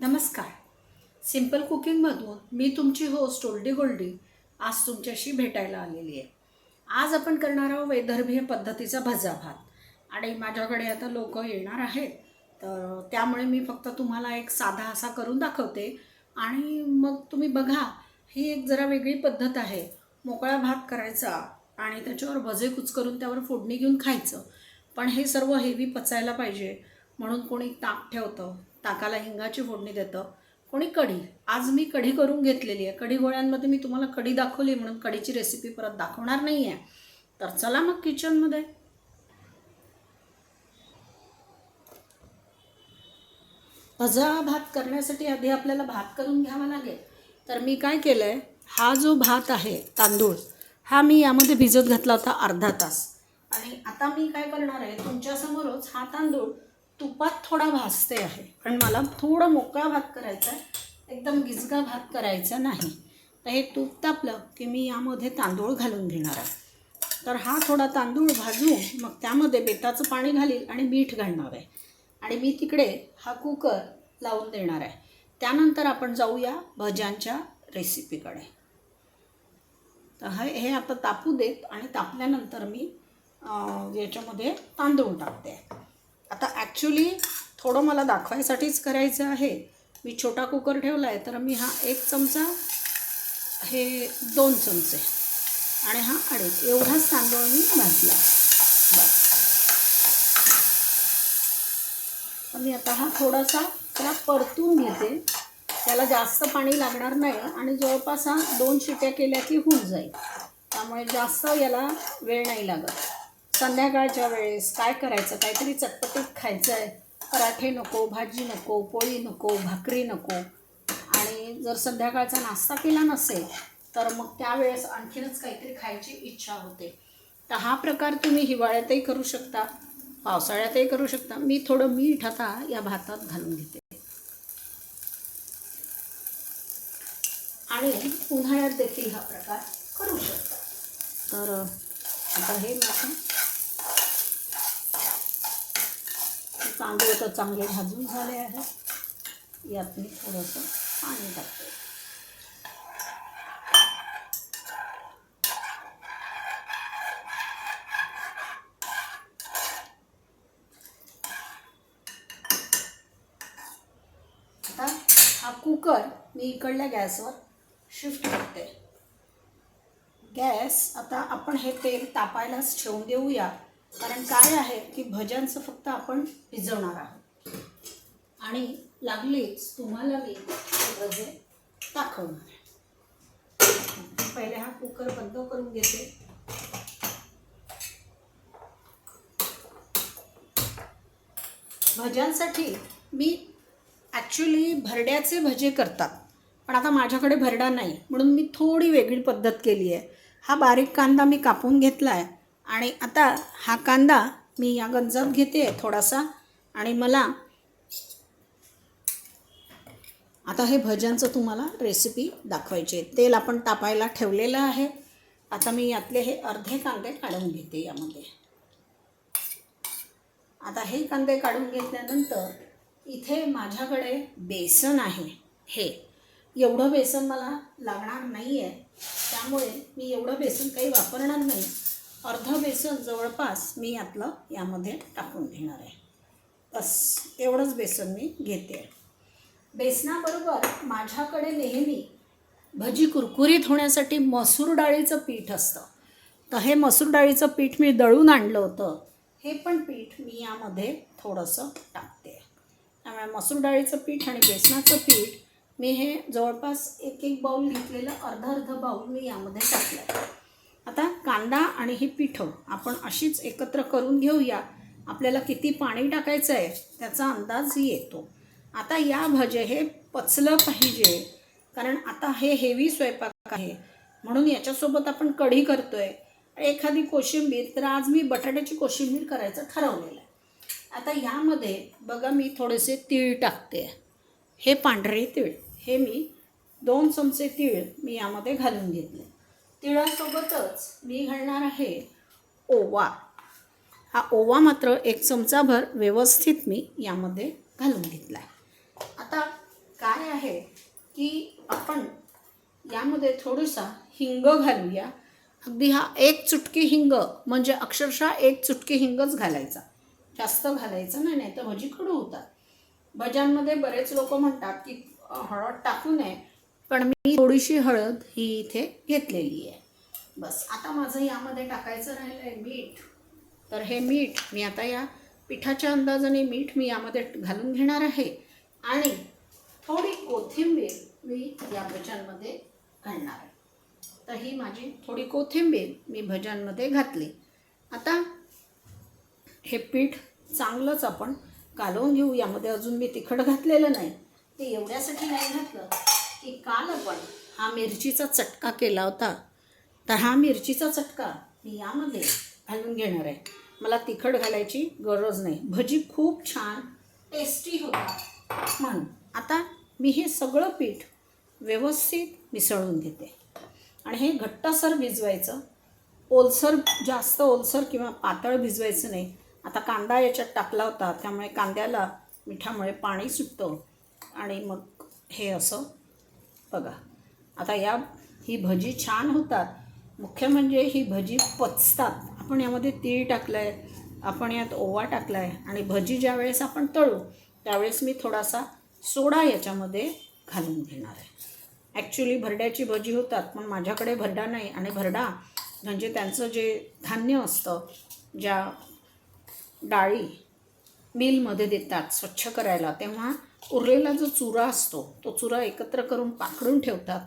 नमस्कार. सिंपल कुकिंगमधून मी तुमची होस्ट ओल्डी गोल्डी आज तुमच्याशी भेटायला आलेली आहे. आज आपण करणार आहोत वैदर्भीय पद्धतीचा भजा भात. आणि माझ्याकडे आता लोक येणार आहेत. तर त्यामुळे मी फक्त तुम्हाला एक साधा असा करून दाखवते. आणि मग तुम्ही बघा ही एक जरा वेगळी पद्धत आहे. मोकळा भात करायचा आणि त्याच्यावर भजे कुच करून त्यावर फोडणी घेऊन खायचं. पण हे सर्व हेवी पचायला पाहिजे. म्हणून कोणी ताक ठेवतं ताकाला हिंगाची फोडणी देतं. कोणी कढी? आज मी कढी करून घेतलेली आहे. कढी गोळ्यांमध्ये मी तुम्हाला कढी दाखवली म्हणून कढीची रेसिपी परत दाखवणार नाही आहे तर चला मग किचनमध्ये भजा भात करण्यासाठी आधी आपल्याला भात करून घ्यावा लागेल. तर मी काय केलं आहे हा जो भात आहे तांदूळ हा मी यामध्ये भिजत घातला होता अर्धा तास. आणि आता मी काय करणार आहे? तुमच्यासमोरच हा तांदूळ तुपात थोडा भाजते आहे. पण मला थोडं मोकळा भात करायचा आहे. एकदम गिजगा भात करायचा नाही. तर हे तूप तापलं की मी यामध्ये तांदूळ घालून घेणार आहे. तर हा थोडा तांदूळ भाजून मग त्यामध्ये बेताचं पाणी घालील आणि मीठ घालणार आहे. आणि मी तिकडे हा कुकर लावून देणार आहे. त्यानंतर आपण जाऊया भज्यांच्या रेसिपीकडे. तर हे हे आता तापू देत आणि तापल्यानंतर मी याच्यामध्ये तांदूळ टाकते. आता ॲक्च्युली थोडं मला दाखवायसाठीच करायचं आहे. मी छोटा कुकर ठेवला आहे तर मी हा एक चमचा हे दोन चमचे आणि हा अडीच. एवढाच तांदूळ मी भाजला मी आता हा थोडासा त्याला परतून घेते. त्याला जास्त पाणी लागणार नाही आणि जवळपास हा दोन शिट्या केल्या की होऊन जाईल. त्यामुळे जास्त याला वेळ नाही लागत. संध्याकाळच्या वेळेस काय करायचं? काहीतरी चटपटीत खायचं आहे पराठे नको भाजी नको पोळी नको भाकरी नको. आणि जर संध्याकाळचा नाश्ता केला नसेल तर मग त्यावेळेस आणखीनच काहीतरी खायची इच्छा होते. तर हा प्रकार तुम्ही हिवाळ्यातही करू शकता पावसाळ्यातही करू शकता. मी थोडं मीठ आता या भातात घालून घेते. आणि उन्हाळ्यात देखील हा प्रकार करू शकता. तर आता हे माझं तांदूळ तर चांगले भाजून झाले आहे. यात मी थोडंसं पाणी टाकते. आता हा कुकर मी इकडल्या गॅसवर शिफ्ट करते. गॅस आता आपण हे तेल तापायलाच ठेवून देऊया. कारण काय आहे की भज्यांचं फक्त आपण भिजवणार आहोत. आणि लागलीच तुम्हाला मी भजे दाखवणार आहे. पहिले हा कुकर बंद करून घेते. भज्यांसाठी मी ॲक्च्युली भरड्याचे भजे करतात. पण आता माझ्याकडे भरडा नाही. म्हणून मी थोडी वेगळी पद्धत केली आहे. हा बारीक कांदा मी कापून घेतला आहे आणि आता हा कांदा मी या गंजात घेते थोडासा. आणि मला आता हे भज्यांचं तुम्हाला रेसिपी दाखवायची आहे. तेल आपण तापायला ठेवलेलं आहे. आता मी यातले हे अर्धे कांदे काढून घेते यामध्ये. आता हे कांदे काढून घेतल्यानंतर इथे माझ्याकडे बेसन आहे. हे एवढं बेसन मला लागणार नाही आहे त्यामुळे मी एवढं बेसन काही वापरणार नाही. अर्धं बेसन जवळपास मी यातलं यामध्ये टाकून घेणार आहे. बस एवढंच बेसन मी घेते. बेसनाबरोबर माझ्याकडे नेहमी भजी कुरकुरीत होण्यासाठी मसूर डाळीचं पीठ असतं. तर हे मसूर डाळीचं पीठ मी दळून आणलं होतं. हे पण पीठ मी यामध्ये थोडंसं टाकते. त्यामुळे मसूर डाळीचं पीठ आणि बेसनाचं पीठ मी हे जवळपास एक एक बाऊल घेतलेलं अर्धा अर्धा बाऊल मी यामध्ये टाकलं आहे आता कांदा आणि हे पिठं आपण अशीच एकत्र करून घेऊया. आपल्याला किती पाणी टाकायचं आहे त्याचा अंदाज येतो. आता या भजे हे पचलं पाहिजे. कारण आता हे हेवी स्वयंपाक आहे. म्हणून याच्यासोबत आपण कढी करतो आहे एखादी कोशिंबीर तर आज मी बटाट्याची कोशिंबीर करायचं ठरवलेलं आहे. आता यामध्ये बघा मी थोडेसे तीळ टाकते. हे पांढरे तीळ. हे मी दोन चमचे तीळ मी यामध्ये घालून घेतले. तिळासोबतच मी घालणार आहे ओवा. हा ओवा मात्र एक चमचाभर व्यवस्थित मी यामध्ये घालून घेतला आहे आता काय आहे की आपण यामध्ये थोडासा हिंग घालूया. अगदी हा एक चुटकी हिंग म्हणजे अक्षरशः एक चुटकी हिंगच घालायचा. जास्त घालायचं नाही नाही तर भजी कडू होतात. भज्यांमध्ये बरेच लोक म्हणतात की हळद टाकू नये. पण मी थोडीशी हळद ही इथे घेतलेली आहे. बस आता माझं यामध्ये टाकायचं राहिलं आहे मीठ. तर हे मीठ मी आता या पिठाच्या अंदाजाने मीठ मी यामध्ये घालून घेणार आहे. आणि थोडी कोथिंबीर मी या भज्यांमध्ये घालणार आहे. तर ही माझी थोडी कोथिंबीर मी भज्यांमध्ये घातली. आता हे पीठ चांगलंच आपण कालवून घेऊ. यामध्ये अजून मी तिखट घातलेलं नाही. ते एवढ्यासाठी नाही घातलं. की काल आपण हा मिरचीचा चटका केला होता. तर हा मिरचीचा चटका मी यामध्ये घालून घेणार आहे. मला तिखट घालायची गरज नाही. भजी खूप छान टेस्टी होता. म्हणून आता मी हे सगळं पीठ व्यवस्थित मिसळून घेते. आणि हे घट्टसर भिजवायचं. ओलसर जास्त ओलसर किंवा पातळ भिजवायचं नाही. आता कांदा याच्यात टाकला होता त्यामुळे कांद्याला मिठामुळे पाणी सुटतं. आणि मग हे असं बघा. आता या ही भजी छान होतात. मुख्य म्हणजे ही भजी पचतात. आपण यामध्ये तीळ टाकलं आहे आपण यात ओवा टाकला आहे आणि भजी ज्या वेळेस आपण तळू त्यावेळेस मी थोडासा सोडा याच्यामध्ये घालून घेणार आहे. ॲक्च्युली भरड्याची भजी होतात पण माझ्याकडे भरडा नाही आणि भरडा म्हणजे त्यांचं जे धान्य असतं ज्या डाळी मिलमध्ये देतात स्वच्छ करायला तेव्हा उरलेला जो चुरा असतो तो चुरा एकत्र करून पाकडून ठेवतात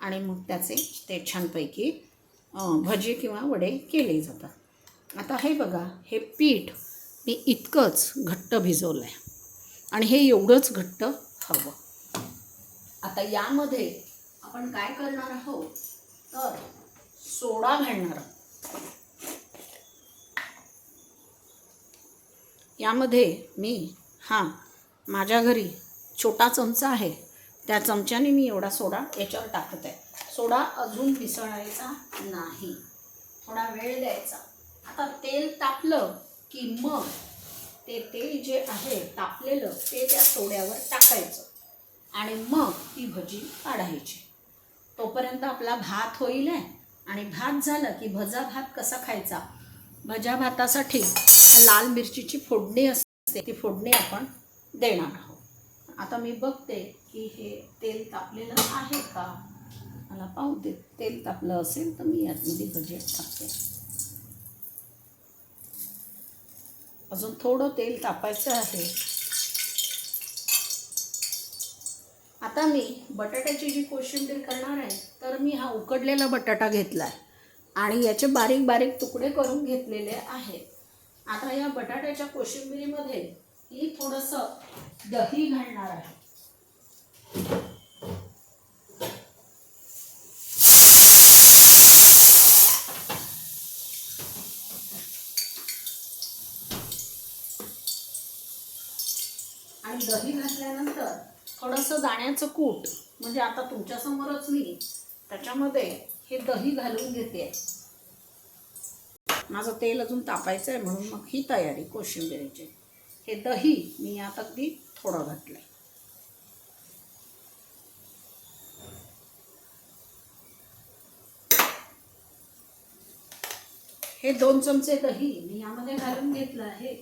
आणि मग त्याचे ते छानपैकी भजे किंवा वडे केले जातात. आता हे बघा हे पीठ मी इतकंच घट्ट भिजवलं आहे आणि हे एवढंच घट्ट हवं. आता यामध्ये आपण काय करणार आहोत? तर सोडा घालणार आहोत. यामध्ये मी हां माझ्या घरी छोटा चमचा आहे. त्या चमच्याने मी एवढा सोडा याच्यावर टाकत. आहे सोडा अजून मिसळायचा नाही. थोडा वेळ द्यायचा. आता तेल तापलं की मग ते तेल जे आहे तापलेलं ते त्या सोड्यावर टाकायचं. आणि मग ती भजी काढायची. तोपर्यंत आपला भात होईल आहे आणि भात झालं की भजा भात कसा खायचा? भजा भातासाठी लाल मिरचीची फोडणी असते. ती फोडणी आपण देणार आहोत. आता मी बघते की हे तेल तापलेलं आहे का? मला पाहू दे. तेल तापलं असेल तर मी यातमध्ये भजी टाकते. अजून थोडं तेल तापायचं आहे. आता मी बटाट्याची जी कोशिंबीर करणार आहे तर मी हा उकडलेला बटाटा घेतला आहे आणि याचे बारीक बारीक तुकडे करून घेतलेले आहेत आता या बटाट्याच्या कोशिंबिरीमध्ये ही थोडंसं दही घालणार आहे. आणि दही घातल्यानंतर थोडंसं दाण्याचं कूट म्हणजे आता तुमच्यासमोरच मी त्याच्यामध्ये हे दही घालून घेते. माझं तेल अजून तापायचं आहे म्हणून मग ही तयारी कोशिंबिरीची. हे दही मी यात अगदी थोडं घातलं आहे हे दोन चमचे दही मी यामध्ये घालून घेतलं आहे.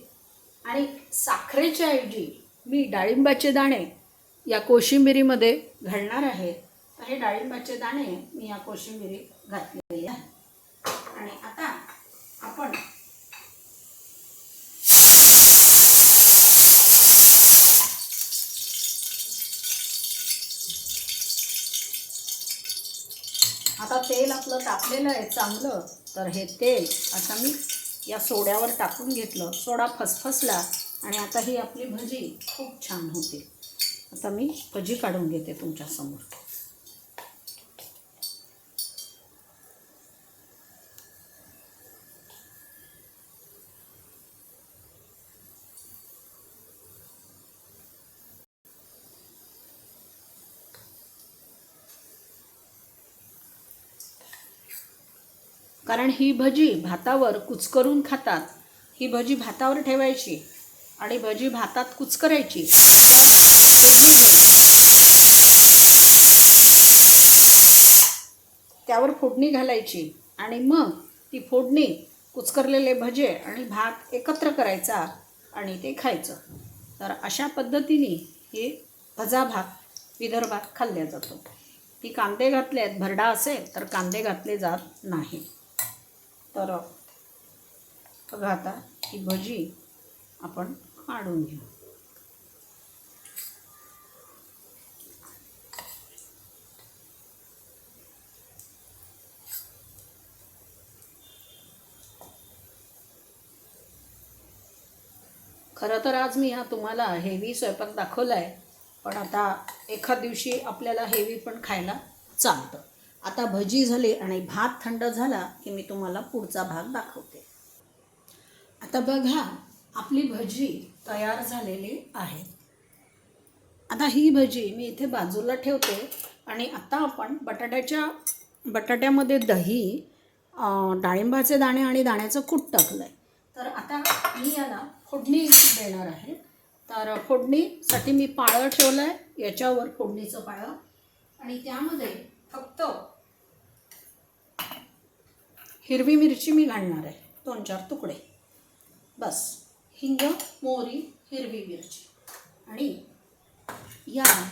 आणि साखरेच्या ऐवजी मी डाळिंबाचे दाणे या कोशिंबिरीमध्ये घालणार आहे. तर हे डाळिंबाचे दाणे मी या कोशिंबिरीत घातलेले आहे. आणि आता आपण आता तेल आपलं तापलेलं आहे चांगलं तर हे तेल आता मी या सोड्यावर टाकून घेतलं. सोडा फसफसला आणि आता ही आपली भजी खूप छान होते. आता मी भजी काढून घेते तुमच्यासमोर. कारण ही भजी भातावर कुचकरून खातात. ही भजी भातावर ठेवायची आणि भजी भातात कुचकरायची. त्यावर फोडणी घालायची आणि मग ती फोडणी कुचकरलेले भजे आणि भात एकत्र करायचा आणि ते खायचं. तर अशा पद्धतीने हे भजा भात विदर्भात खाल्ल्या जातो. ती कांदे घातले आहेत भरडा असेल तर कांदे घातले जात नाही. तर बघा आता ही भजी आपण काढून घेऊ. खरं तर आज मी हा तुम्हाला हेवी स्वयंपाक दाखवला आहे पण आता एखाद दिवशी आपल्याला हेवी पण खायला चालतं. आता भजी झाली आणि भात थंड झाला की मी तुम्हाला पुढचा भाग दाखवते. आता बघा आपली भजी तयार झालेली आहे. आता ही भजी मी इथे बाजूला ठेवते आणि आता आपण बटाट्याच्या बटाट्यामध्ये दही डाळिंबाचे दाणे आणि दाण्याचं कूट टाकलं आहे तर आता मी याला फोडणी देणार आहे. तर फोडणीसाठी मी पाळं ठेवलं आहे याच्यावर फोडणीचं पाळं. आणि त्यामध्ये फक्त हिरवी मिरची मी घालणार आहे. दोन चार तुकडे. बस. हिंग मोहरी हिरवी मिरची. आणि या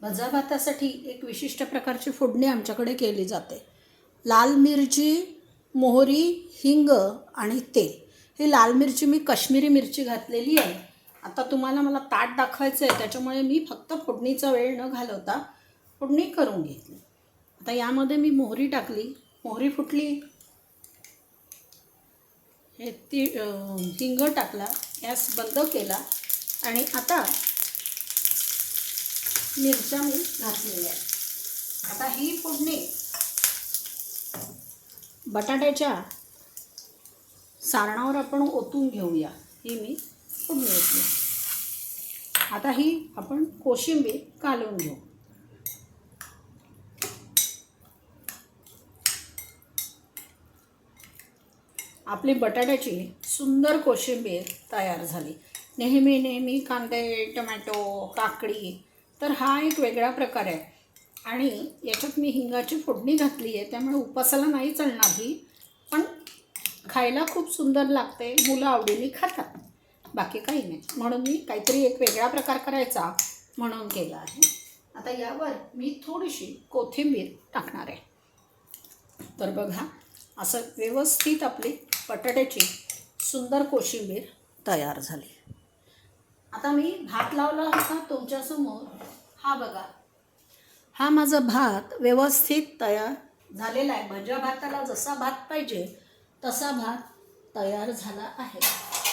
भजा भातासाठी एक विशिष्ट प्रकारची फोडणी आमच्याकडे केली जाते. लाल मिरची मोहरी हिंग आणि तेल. ही लाल मिरची मी काश्मीरी मिरची घातलेली आहे. आता तुम्हाला मला ताट दाखवायचं आहे त्याच्यामुळे मी फक्त फोडणीचा वेळ न घालवता फोडणी करून घेतली. आता यामध्ये मी मोहरी टाकली. मोहरी फुटली. ती हिंग टाकला गॅस बंद केला आणि आता मिरच्या मी घातलेल्या आहेत. आता ही फोडणी बटाट्याच्या सारणावर आपण ओतून घेऊया. ही मी फोडणी ओतली. आता ही आपण कोशिंबीर कालवून घेऊ. आपली बटाट्याची सुंदर कोशिंबीर तयार झाली. नेहमी नेहमी कांदे टमॅटो काकडी तर हा एक वेगळा प्रकार आहे. आणि याच्यात मी हिंगाची फोडणी घातली आहे त्यामुळे उपासाला नाही चालणार ही पण खायला खूप सुंदर लागते मुलं आवडीने खातात. बाकी काही नाही. म्हणून मी काहीतरी एक वेगळा प्रकार करायचा म्हणून केला आहे. आता यावर मी थोडीशी कोथिंबीर टाकणार आहे. तर बघा असं व्यवस्थित आपली बटाट्याची सुंदर कोशिंबीर तयार झाली. आता मी भात लावला होता तुमच्यासमोर. हा बघा. हा माझा भात व्यवस्थित तयार झालेला आहे. भज्या भाताला जसा भात पाहिजे तसा भात तयार झाला आहे.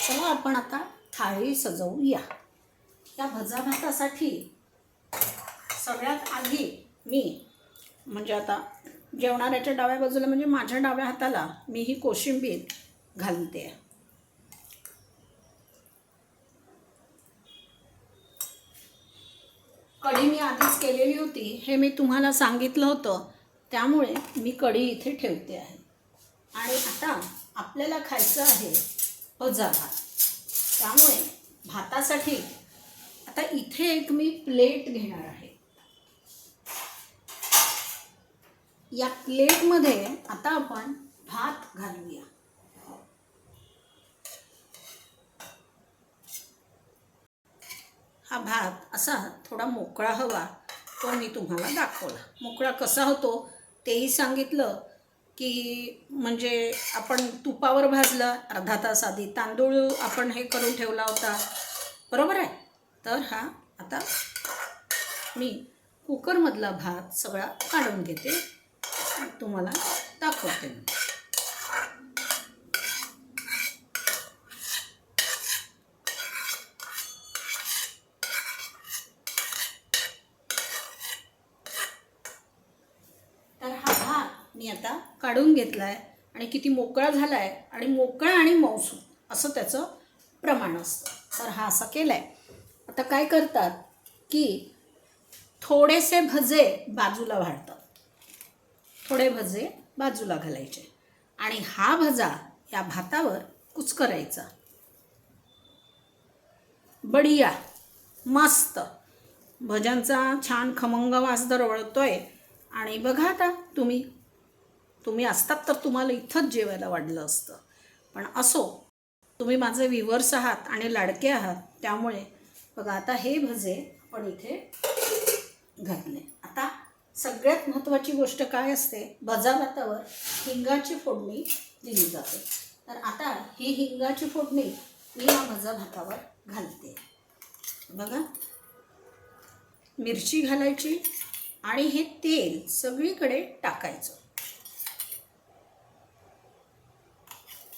चला आपण आता थाळी सजवूया. या भजा भातासाठी सगळ्यात आधी मी म्हणजे आता जेवणाऱ्याच्या डाव्या बाजूला म्हणजे माझ्या डाव्या हाताला मी ही कोशिंबीर घालते. कढी मी आधीच केलेली होती हे मी तुम्हाला सांगितलं होतं त्यामुळे मी कढी इथे ठेवते आहे. आणि आता आपल्याला खायचं आहे भजा भात. त्यामुळे भातासाठी आता इथे एक मी प्लेट घेणार आहे. या प्लेटमध्ये आता आपण भात घालूया. हा भात असा थोडा मोकळा हवा तो मी तुम्हाला दाखवला. मोकळा कसा होतो तेही सांगितलं की म्हणजे आपण तुपावर भाजला अर्धा तास आधी तांदूळ आपण हे करून ठेवला होता. बरोबर आहे? तर हा आता मी कुकरमधला भात सगळा काढून घेते. तुम्हाला दाखवते मी. तर हा भात मी आता काढून घेतला आहे आणि किती मोकळा झाला आहे आणि मोकळा आणि मौसू असं त्याचं प्रमाण असतं. तर हा असा केला आहे आता काय करतात की थोडेसे भजे बाजूला वाढतात. थोडे भजे बाजूला घालायचे. आणि हा भजा या भातावर कुचकरायचा. बढिया मस्त. भज्यांचा छान खमंग वास दरवळतोय आणि बघा आता तुम्ही. तुम्ही असतात तर तुम्हाला इथंच जेवायला वाढलं असतं. पण असो तुम्ही माझे विवर्स आहात आणि लाडके आहात त्यामुळे बघा आता हे भजे आपण इथे घातले. सगळ्यात महत्त्वाची गोष्ट काय असते? भजा भातावर हिंगाची फोडणी दिली जाते. तर आता ही हिंगाची फोडणी मी या भजा भातावर घालते. बघा. मिरची घालायची आणि हे तेल सगळीकडे टाकायचं.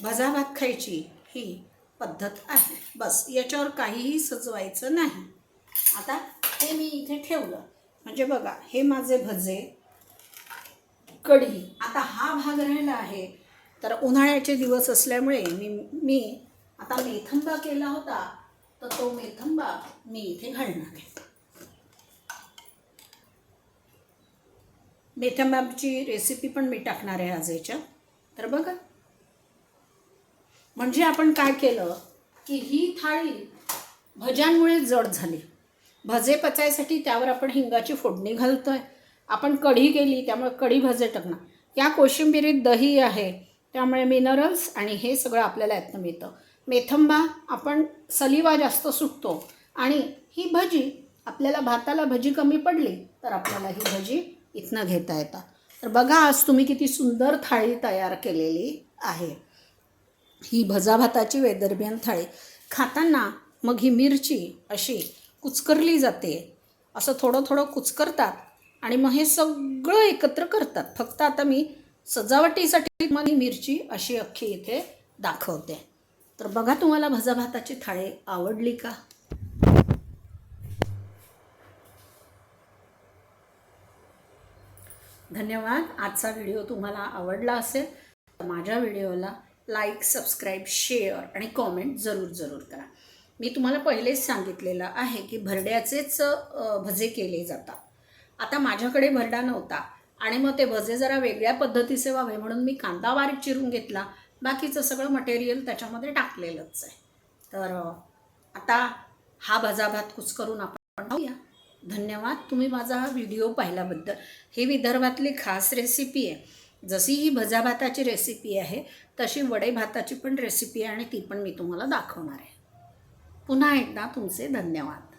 भजा भात खायची ही पद्धत आहे. बस याच्यावर काहीही सजवायचं नाही. आता हे मी इथे ठेवलं. म्हणजे बघा हे माझे भजे कढी आता हा भाग राहिला आहे. तर उन्हाळ्याचे दिवस असल्यामुळे मी मी आता मेथंबा केला होता तर तो मेथंबा मी इथे घालणार आहे. मेथंबाची रेसिपी पण मी टाकणार आहे आज याच्या तर बघा. म्हणजे आपण काय केलं की ही थाळी भज्यांमुळे जड झाली. भजे पचायसाठी त्यावर आपण हिंगाची फोडणी घालतो आहे आपण कढी केली त्यामुळे कढी भजे टाकणार. या कोशिंबिरीत दही आहे त्यामुळे मिनरल्स आणि हे सगळं आपल्याला यातनं मिळतं. मेथंबा आपण सलिवा जास्त सुटतो आणि ही भजी आपल्याला भाताला भजी कमी पडली तर आपल्याला ही भजी इथनं घेता येतात तर बघा आज तुम्ही किती सुंदर थाळी तयार केलेली आहे. ही भजा भाताची वेदरबियन थाळी. खाताना मग ही मिरची अशी कुचकरली जाते. असं थोडं थोडं कुचकरतात आणि मग हे सगळं एकत्र करतात. फक्त आता मी सजावटीसाठी मग ही मिरची अशी अख्खी इथे दाखवते. तर बघा तुम्हाला भजा भाताची थाळी आवडली का? धन्यवाद. आजचा व्हिडिओ तुम्हाला आवडला असेल तर माझ्या व्हिडिओला लाईक सबस्क्राईब शेअर आणि कॉमेंट जरूर जरूर करा. मी तुम्हाला पहिलेच सांगितलेलं आहे की भरड्याचेच भजे केले जातात. आता माझ्याकडे भरडा नव्हता आणि मग ते भजे जरा वेगळ्या पद्धतीचे व्हावे म्हणून मी कांदा बारीक चिरून घेतला. बाकीचं सगळं मटेरियल त्याच्यामध्ये टाकलेलंच आहे. तर आता हा भजा भात कुचकरून आपण पाहूया. धन्यवाद तुम्ही माझा हा व्हिडिओ पाहिल्याबद्दल. ही विदर्भातली खास रेसिपी आहे. जशी ही भजा भाताची रेसिपी आहे तशी वडे भाताची पण रेसिपी आहे आणि ती पण मी तुम्हाला दाखवणार आहे. पुन्हा एकदा तुमचे धन्यवाद.